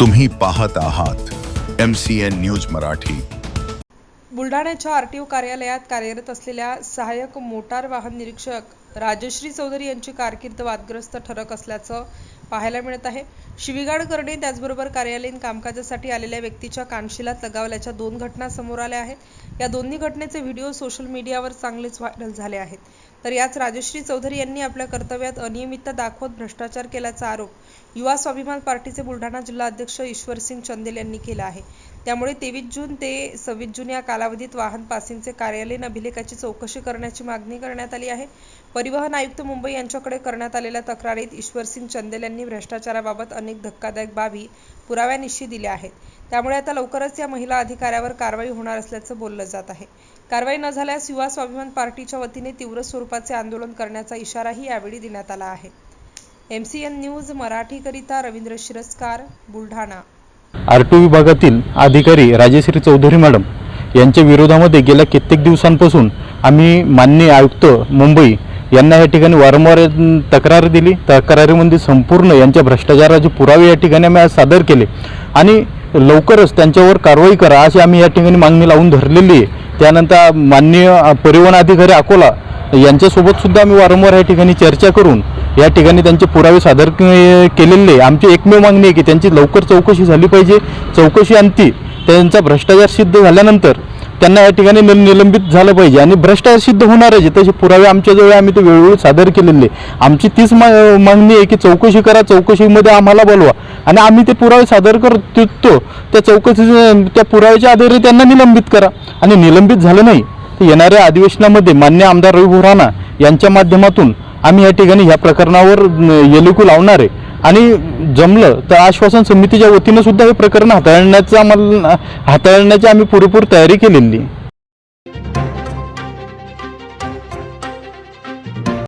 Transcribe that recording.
तुम्ही पाहत आहात M C N news Marathi. बुलढाण्याच्या R T O कार्यालयात कार्यरत असलेल्या सहाय्यक मोटार वाहन निरीक्षक राजश्री चौधरी यांची कारकीर्द वादग्रस्त ठरक असल्याचं पाहायला मिळत आहे. शिवीगाड करणे त्याचबरोबर कार्यालयीन कामकाजासाठी आलेल्या व्यक्तीच्या कानशिलात लगावल्याच्या दोन घटना समोर आल्या आहेत. या दोन्ही घटनेचे व्हिडिओ सोशल मीडियावर चांगलेच व्हायरल झाले आहेत. तर याच राजश्री चौधरी यांनी आपल्या कर्तव्यात अनियमितता दाखवत भ्रष्टाचार केल्याचा आरोप युवा स्वाभिमान पार्टीचे बुलढाणा जिल्हा अध्यक्ष ईश्वरसिंग चंदेल यांनी केला आहे. त्यामुळे तेवीस जून ते सव्वीस जून या कालावधीत वाहन पासिंगचे कार्यालयीन अभिलेखाची चौकशी करण्याची मागणी करण्यात आली आहे. परिवहन आयुक्त मुंबई यांच्याकडे करण्यात आलेल्या तक्रारीत ईश्वरसिंग चंदेल यांनी भ्रष्टाचाराबाबत अनेक धक्कादायक बाबी पुराव्यानिशी दिल्या आहेत. त्यामुळे आता लवकरच या महिला अधिकाऱ्यावर कारवाई होणार असल्याचं बोललं जात आहे. कारवाई न झाल्यास युवा स्वाभिमान पार्टीच्या वतीने तीव्र स्वरूपाचे आंदोलन करण्याचा इशाराही यावेळी देण्यात आला आहे. एम सी एन न्यूज मराठीकरिता रवींद्र शिरस्कार बुलढाणा. आर टी विभागातील अधिकारी राजेश्री चौधरी मॅडम यांच्या विरोधामध्ये गेल्या कित्येक दिवसांपासून आम्ही माननीय आयुक्त मुंबई यांना या ठिकाणी वारंवार तक्रार दिली. तक्रारीमध्ये संपूर्ण यांच्या भ्रष्टाचाराचे पुरावे या ठिकाणी आम्ही आज सादर केले. आणि लवकरच त्यांच्यावर कारवाई करा अशी आम्ही या ठिकाणी मागणी लावून धरलेली आहे. त्यानंतर माननीय परिवहन अधिकारी अकोला यांच्यासोबत सुद्धा आम्ही वारंवार या ठिकाणी चर्चा करून या ठिकाणी त्यांचे पुरावे सादर केलेले. आहे. आमची एकमेव मागणी आहे की त्यांची लवकर चौकशी झाली पाहिजे. चौकशी अंती त्यांचा भ्रष्टाचार सिद्ध झाल्यानंतर त्यांना या ठिकाणी निलंबित झालं पाहिजे आणि भ्रष्टाचार सिद्ध होणारच आहे. तसे पुरावे आमच्याजवळ आम्ही ते वेळोवेळी सादर केलेले. आहे. आमची तीच मा मागणी आहे की चौकशी करा चौकशीमध्ये आम्हाला बोलवा. आणि आम्ही ते पुरावे सादर करतो. त्या चौकशी त्या पुराव्याच्या आधारे त्यांना निलंबित करा. आणि निलंबित झालं नाही तर येणाऱ्या अधिवेशनामध्ये मान्य आमदार रवी भोराना यांच्या माध्यमातून आम्ही या ठिकाणी ह्या प्रकरणावर येलुकू लावणार आहे. आणि जमलं तर आश्वासन समितीच्या वतीनं सुद्धा हे प्रकरण हाताळण्याचं आम्हाला हाताळण्याची आम्ही पुरेपूर तयारी केलेली आहे.